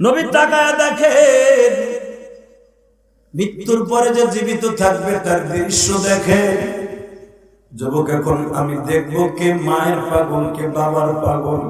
নবী তাকায় দেখে মৃত্যুর পরে যে জীবিত থাকবে তার দৃশ্য দেখে যুবক, এখন আমি দেখব কে মায়ের পাগল, কে বাবার পাগল।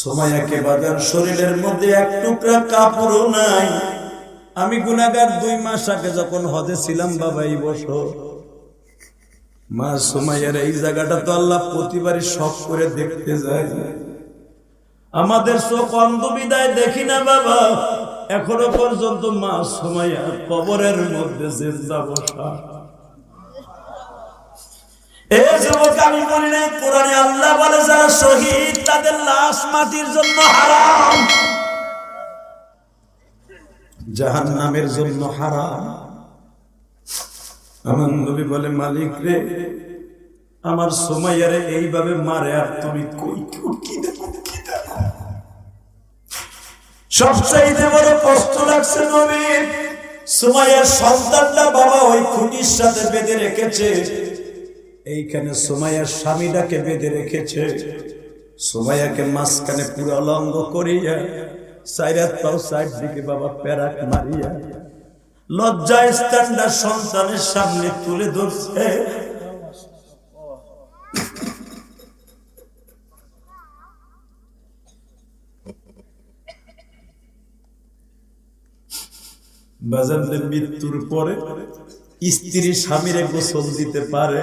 সময়কে বাজার, শরীরের মধ্যে এক টুকরা কাপড়ও নাই। আমি গুনাগার দুই মাস আগে যখন হজে ছিলাম, বাবা, এই বছর। মা সময়ের এই জায়গাটা তো আল্লাহ প্রতিবারই শখ করে দেখতে যায়। আমাদের চোখ অন্ধ বিদায় দেখি না বাবা। এখনও পর্যন্ত মা সময় কবরের মধ্যে জিন্দা বসা। এ যুবক, আমি আল্লাহ বলে যারা শহীদ, তাদের লাশ জন্য নামের জন্য আমার বলে, মালিক রে, আমার সময়ারে এইভাবে মারে আর তুমি কই কি দেখো সবচাইতে বড় কষ্ট লাগছে নবীর। সুমাইয়ার সন্তানটা বাবা ওই খুঁটির সাথে বেঁধে রেখেছে। এইখানে সুমাইয়ার স্বামীটাকে বেঁধে রেখেছে। সুমাইয়াকে মাঝখানে পুরো অলঙ্গ করিয়া সাইরাত পাও সাইড দিকে বাবা প্যারাক মারিয়া লজ্জা স্ট্যান্ডার সন্তানের সামনে তুলে ধরছে। বাজানদের মৃত্যুর পরে স্ত্রী স্বামীরে গোসল দিতে পারে,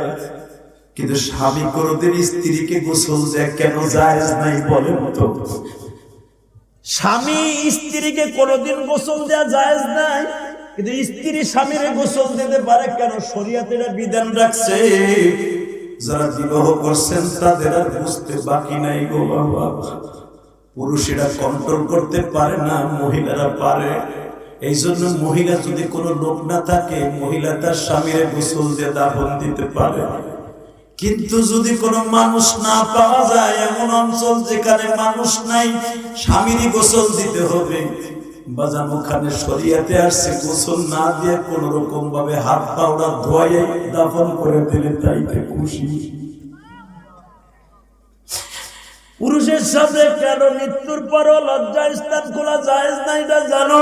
কিন্তু স্বামী কোনদিন স্ত্রীকে গোসল দেয় কেন যায় নাই বলেন তো? স্বামী স্ত্রীকে কোনদিন গোসল দেওয়া যায় নাই, কিন্তু স্ত্রী স্বামীরে গোসল দিতে পারে কেন? শরীয়তে এটা বিধান রাখছে, যারা বিবাহ করছেন তাদের আর বুঝতে বাকি নাই গো বাবা। পুরুষেরা কন্ট্রোল করতে পারে না, মহিলারা পারে। এই জন্য মহিলা যদি কোনো লোক না থাকে, মহিলা তার স্বামীর গোসল দিয়ে দাফন দিতে পারে। কিন্তু যদি কোনো মানুষ না পাওয়া যায়, এমন অঞ্চল যেখানে মানুষ নাই, স্বামীরই গোসল দিতে হবে। বাজান সরিয়াতে আসছে, গোসল না দিয়ে কোন রকম ভাবে হাত পাউডার ধোয়াইয়ে দাফন করে দিলে তাইতে খুশি। পুরুষের সাথে কেন মৃত্যুর পরও লজ্জা স্থান খোলা যায় না এটা জানো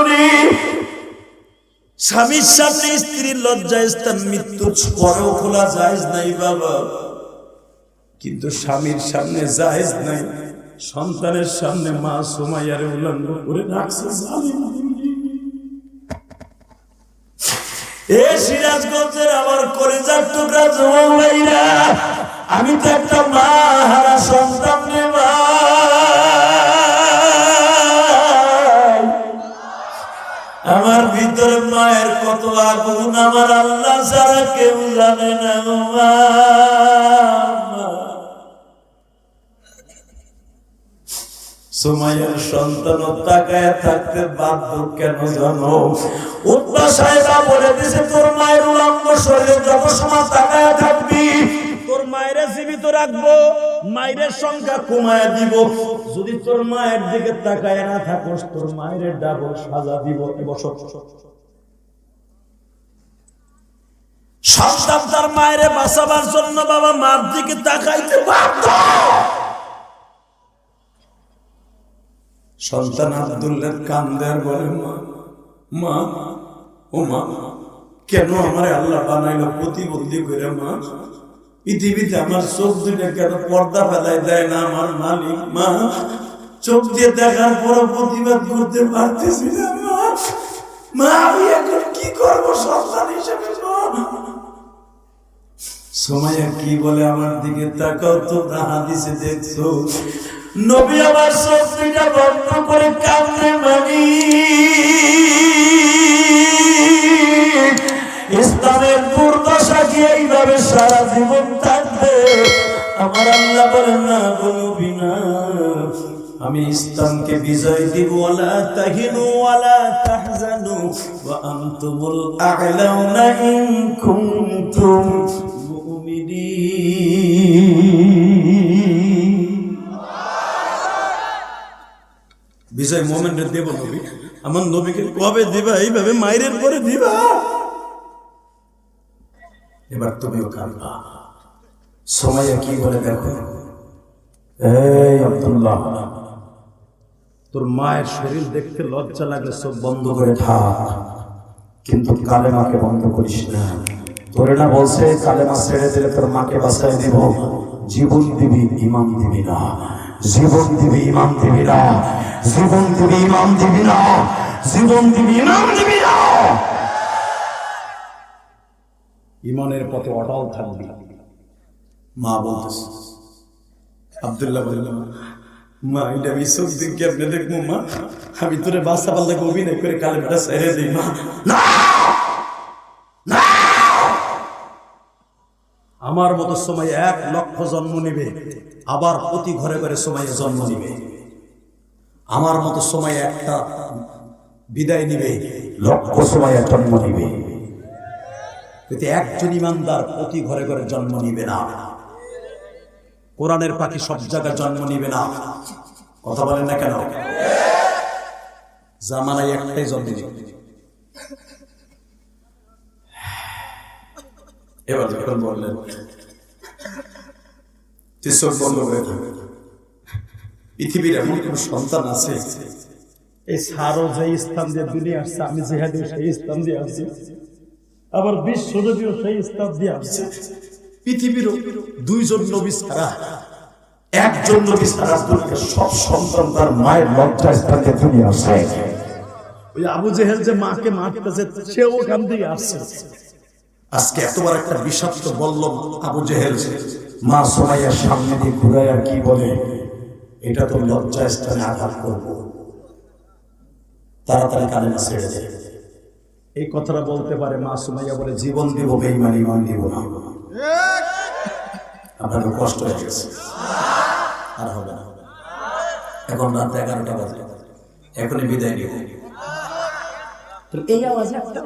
স্বামীর সামনে স্ত্রীর লজ্জা স্থান মৃত্যুর পরেও খোলা যায় নাই বাবা। কিন্তু স্বামীর সামনে জায়েজ নাই। সন্তানের সামনে মা সোমাইয়ারে উলঙ্গ করে রাখছে এ সিরাজগঞ্জের আমার কলেজার টুকরা জমা ভাইরা আমি তো একটা মা হারা সন্তান আমার ভিতরে মায়ের কত আগুন, আমার আল্লাহ ছাড়া কেউ জানে না সময়ের সন্তান তাকায় থাকতে বাধ্য কেন জানো? উত্তর সাহেবা বলে দিছে তোর মায়ের উলঙ্গ শরীরে, যত সময় তাকায় থাকবি রাখব, মায়ের সংখ্যা কমায় দিব। যদি তোর মায়ের দিকে তাকায় না থাকোস, তোর মায়ের সাজা দিব সন্তান তার মায়ের বাঁচাবার জন্য বাবা মার দিকে তাকাইতে কান্দার বলে, মা মা, ও মা, কেন আমার আল্লাহ বানাইলো প্রতিবন্ধী করে মা? পৃথিবীতে আমার চোখ দুটো কেন পর্দা ফেলাই দেয় না? আমার মালিক মা, চোখ দিয়ে দেখার পরও প্রতিবাদ করতে পারতেছি না মা। আমি এখন কি করব সন্তান হিসেবে সময় কি বলে আমার দিকে তাকাও তো, না হাদিসে দেখছ? নবী আমার সবজিটা বন্ধ করে কামড়ে মানি। ইসলামের এইভাবে সারা জীবন থাকবে, আমার আল্লাহ বলে, না আমি ইসলামকে বিজয় দিব তাহিনু তাহজানু, ওয়া আনতুমুল ইন কুনতুম বিজয় মোমেন্টের দেব নবী। আমার নবীকে কবে দিবা? এইভাবে মায়ের পরে দিবা? এবার তুমিও কাঁদবা। সময় কি বলে দেখো? এই আব্দুল্লাহ, তোর মায়ের শরীর দেখতে লজ্জা লাগলে সব বন্ধ করে থাক। কিন্তু কালেমাকে বন্ধ করিস না। তোরে না বলছে, কালেমা ছেড়ে দিলে তোর মাকে বাঁচাই দিব। জীবন দিবি, ইমাম দিবি না। জীবন দিবি, ইমাম দিবি না। জীবন দিবি, ইমাম দিবি না। জীবন দিবি, ইমাম দিবি না। ইমানের পথে অটল থাকবি। মা বলতেছে, আবদুল্লাহ বললাম মা, এটা আমি চোখ দিক কেমনে দেখব, মা? আমি তোরে বাসা পাল্লা অভিনয় করে কালে বেটা ছেড়ে দিই, মা। আমার মতো সময় এক লক্ষ জন্ম নিবে, আবার প্রতি ঘরে ঘরে সময়ে জন্ম নিবে। আমার মতো সময় একটা বিদায় নিবে, লক্ষ সময় জন্ম নিবে। কিন্তু একজন ইমানদার প্রতি ঘরে ঘরে জন্ম নিবে না, কোরআনের পাখি সব জায়গায় জন্ম নিবে না, কথা বলেন না কেন? জামানায় একটাই জন্ম নিবে। এবার যখন বললেন চোখ বন্ধ করে থাক। পৃথিবীর এমন কোন সন্তান আছে? এই সারও যে স্থান দিয়ে দুনিয়া আসছে, আমি যেহাদে সেই স্থান দিয়ে আসছি আবার বিশ্ব নবীও সেই স্থান দিয়ে আসছে। পৃথিবীর দুইজন নবী ছাড়া, একজন নবী সারা দুনিয়ার সব সন্তান তার মায়ের লজ্জা স্থানে দুনিয়া আসে। ওই আবু জেহেল যে মাকে মারতেছে সে ওখান থেকে আসছে। আজকে এতবার একটা বিষাক্ত বলল আবু জেহেল, মা সোমাইয়ার সামনে দিয়ে ঘুরায় আর কি বলে, এটা তো লজ্জা স্থানে আঘাত করব। তাড়াতাড়ি না ছেড়ে দেয় এই কথাটা বলতে পারে মা সুমাইয়া বলে জীবন দিব বেইমান ইমান দিব না। আপনাদের কষ্ট হয়ে গেছে। আর হবে না। এখন রাত এগারোটা বাজে। এখনই বিদায় নিব। এই আওয়াজ একটা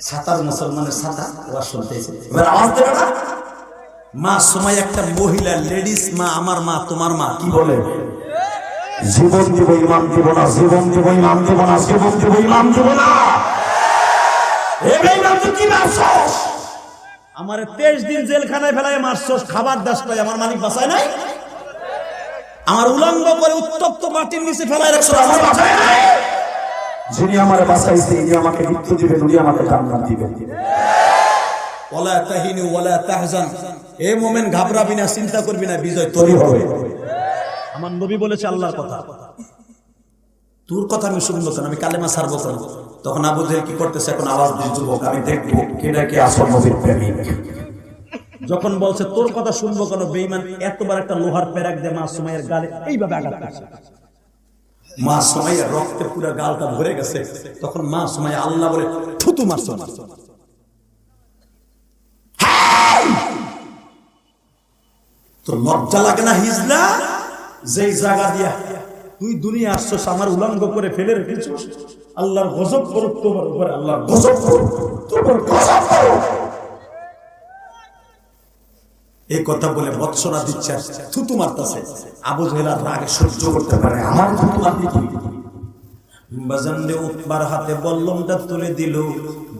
সাতার মুসলমানের সাতা ওরা শুনতেছে। এবার আওয়াজ দেবে না? মা সময় একটা মহিলা লেডিস মা আমার মা তোমার মা কি বলে? জীবন দিব ইমান দিব না জীবন দিব ইমান দিব না জীবন দিব ইমান দিব না। আমার তেইশ দিন জেলখানায় ফেলায় মারছস খাবার দাস পাই আমার মালিক বাসায় নাই? আমার উলঙ্গ করে উত্তপ্ত মাটির নিচে ফেলায় রাখছো আমার বাঁচায় নাই? যিনি আমার বাঁচাইছে ইনি আমাকে মৃত্যু দিবেন উনি আমাকে জান্নাত দিবেন। OLA তাহিনী OLA তাহজান। এ মোমেন ঘাবড়াবি না চিন্তা করবি না বিজয় তৈরি হবে। আমার নবী বলেছে আল্লাহর কথা। তোর কথা আমি শুনব কেন? আমি কালেমা সারবো কেন? তখন আবু জেহেল কি করতেছে? এখন আওয়াজ দিয়ে যুবক আমি দেখব কেটা কি আসল নবীর প্রেমিক। যখন বলছে তোর কথা শুনব কেন বেইমান এতবার একটা লোহার প্যারাক দিয়ে মা সুমাইয়ের গালে এইভাবে আঘাত করছে। মা সুমাইয়ের রক্তে পুরো গালটা ভরে গেছে। তখন মা সুমাইয়া আল্লাহ বলে থুতু মারছো তো লজ্জা লাগে না হিজলা? যেই জায়গা দিয়া তুই দুনিয়া আসছস, আমার উলঙ্গ করে ফেলে রেখেছ আল্লাহর গজব করুক তোমার উপরে, আল্লাহর গজব করুক তোমার এই কথা বলে বৎসরা দিচ্ছে, থুতু মারতাছে। আবু জেলার রাগে সহ্য করতে পারে, আমার আপনি কি উৎবার হাতে বল্লমটা তুলে দিল,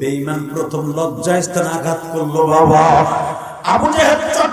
বেঈমান প্রথম লজ্জায় স্থানে আঘাত করল বাবা। আবু চট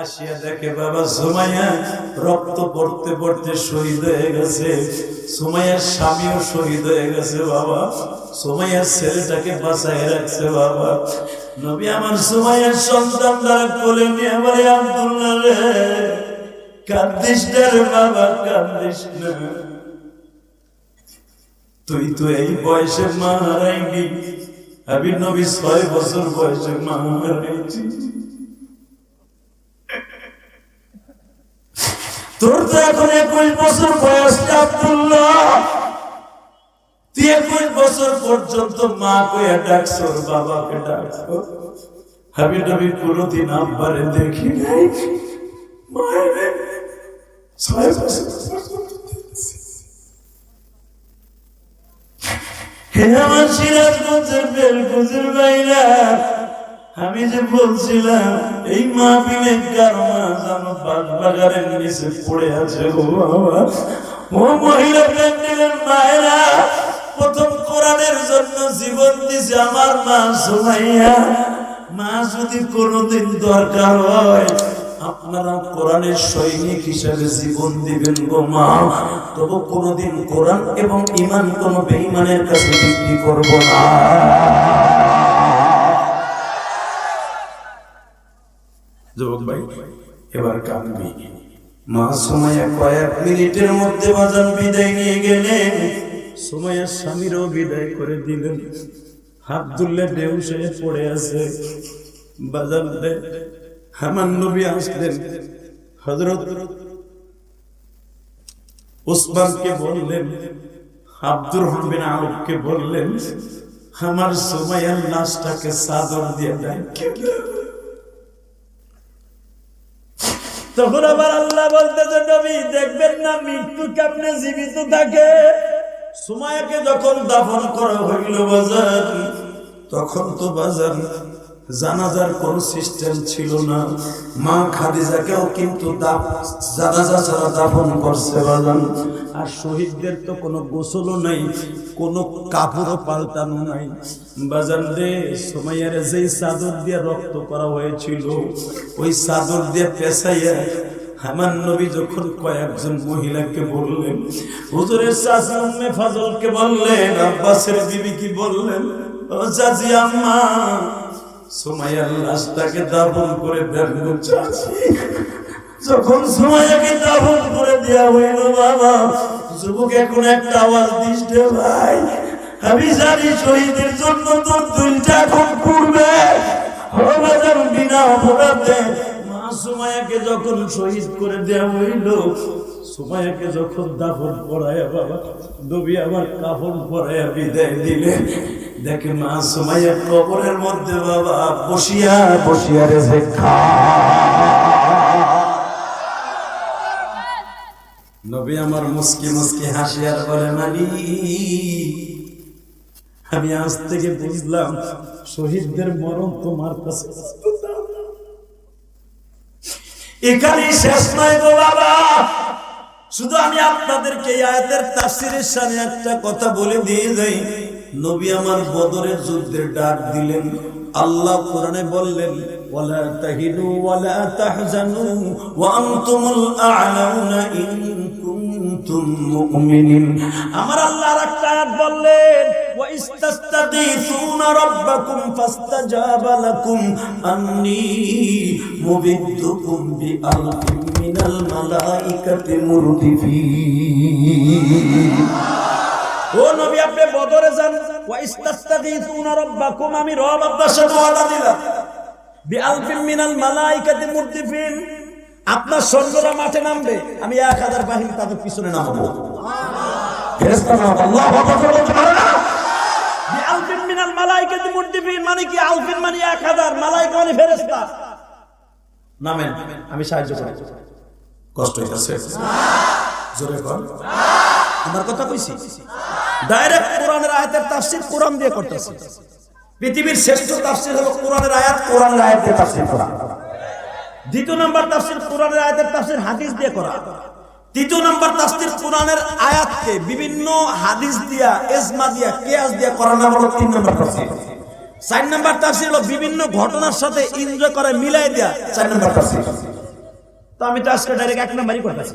আসিয়া দেখে বাবা সুমাইয়া রক্ত পড়তে পড়তে শহীদ হয়ে গেছে। সুমাইয়ার স্বামীও শহীদ হয়ে গেছে বাবা। সুমাইয়ার ছেলেটাকে বাঁচাই রাখছে বাবা। নবী আমার সুমাইয়ার সন্তান দ্বারা কোলে নিয়ে বলে, আব্দুল্লাহ রে, কান্দিস বাবা, কান্দিস তুই তো এই বয়সে মা হারাইনি আমি নবী ছয় বছর বয়সে মা হারাইছি তোর তো এখন একুশ বছর বয়স আব্দুল্লাহ তুই একুশ বছর পর্যন্ত মা কইয়া ডাকছর বাবাকে ডাকছ। আমি নবী কোনোদিন আব্বারে দেখি নাই। মায়ের ছয় বছর হে আমার সিরাজগঞ্জের বেলকুজের বাইরা আমি যে বলছিলাম, এই মাহফিলে কারমা জানো নিচে পড়ে আছে ও বাবা। ও মহিলা প্যান্ডেলের মায়েরা, প্রথম কোরআনের জন্য জীবন দিছে আমার মা সুমাইয়া। মা যদি কোনোদিন দরকার হয়, আপনারা কোরআনের সৈনিক হিসাবে জীবন দিবেন গো মা। তবু কোনোদিন কোরআন এবং ইমান কোনো বেঈমানের কাছে বিক্রি করব না। যুবক ভাই, এবার কাঁদবি। মা সময় কয়েক মিনিটের মধ্যে বাজান বিদায় নিয়ে গেলেন। সময়ের স্বামীরও বিদায় করে দিলেন। আব্দুল্লাহ বেউসে পড়ে আছে। বাজার হামান নবী আসলেন। হজরত ওসমানকে বললেন, আব্দুর রহমান আউফকে বললেন, আমার সময়ের লাশটাকে চাদর দিয়ে ডাকে তখন আবার আল্লাহ বলতেছে, নবী, দেখবেন না মৃত্যু কেমনে জীবিত থাকে? সুমায়াকে যখন দাফন করা হইল বাজার, তখন তো বাজার জানাজার কোন সিস্টেম ছিল না। মা খাদিজাকেও কিন্তু জানাজা ছাড়া দাফন করছে বাজান। আর শহীদদের তো কোনো গোসলও নাই, কোনো কাপড়ও পাল্টানো নাই। বাজান রে সময়ের যেই চাদর দিয়ে রক্ত করা হয়েছিল, ওই চাদর দিয়ে পেশাইয়া আমার নবী যখন কয়েকজন মহিলাকে বললেন, হুজুরের চাচি উম্মে ফাজলকে বললেন, আব্বাসের বিবি কি বললেন? ও চাচি আম্মা সুমাইয়ার লাশটাকে দাফন করে দেন গো চাচি যখন সুমাইয়াকে করে দেওয়া হইল, বাবা একটা আওয়াজ রে ভাই, আমি জানি শহীদের জন্য দুইটা বাজার বিনা অপরাধে। মা সুমায়াকে যখন শহীদ করে দেওয়া হইল সুমায়াকে যখন দাফন পড়ায় বাবা, নবী আমার কাফন পড়ায় বিদায় দিলেন। দেখে মা সুমাইয়া কবরের মধ্যে বাবা বসিয়া বসিয়া রেজে খা। নবী আমার মুসকি মুসকি হাসিয়ার বলে মানি আমি আজ থেকে বুঝলাম শহীদদের মরণ তোমার কাছে এখানেই শেষ নয় গো বাবা। শুধু আমি আপনাদেরকে আয়াতের তাফসিরের সামনে একটা কথা বলে দিয়ে যাই। নবী আমার বদরের যুদ্ধের ডাক দিলেন। আল্লাহ কোরআনে বললেন, ওয়ালা তাহিনু ওয়ালা তাহজানু ওয়া আনতুমুল আ'লাউনা ইন কুনতুম মুমিনিন। আমার আল্লাহ আর একটা আয়াত বললেন, ওয়া রাব্বাকুম লাকুম মুবিদ্দুকুম বিআলফিন মিনাল মুরদিফিন। ও নবী, আপনি বদরে যান। ওয়া ইস্তাস্তাগীথুনা রাব্বাকুম, আমি রব আপনার সাথে ওয়াদা দিলাম। বিআলফিন মিনাল আপনার সৈন্যরা মাঠে নামবে, আমি এক হাজার বাহিনী তাদের পিছনে নামবো। মানে কি? আলফিন মানে এক হাজার মানে ফেরেশতা। নামেন, আমি সাহায্য করি। কষ্ট জোরে আমার কথা কইছি? ডাইরেক্ট কোরআনের আয়াতের তাফসীর কোরআন দিয়ে করতেছি। পৃথিবীর শ্রেষ্ঠ তাফসীর হলো কোরআনের আয়াত কোরআনের আয়াত দিয়ে তাফসীর করা। দ্বিতীয় নাম্বার তাফসীর কোরআনের আয়াতের তাফসীর হাদিস দিয়ে করা। তৃতীয় নাম্বার তাফসীর কোরআনের আয়াতকে বিভিন্ন হাদিস দিয়া, এজমা দিয়া, কিয়াস দিয়া করা না হলো তিন নাম্বার তাফসীর। চার নাম্বার তাফসীর হলো বিভিন্ন ঘটনার সাথে এনজয় করে, মিলাই দেয়া চার নাম্বার তাফসীর। তো আমি তো আজকে ডাইরেক্ট এক নাম্বারই করতেছি।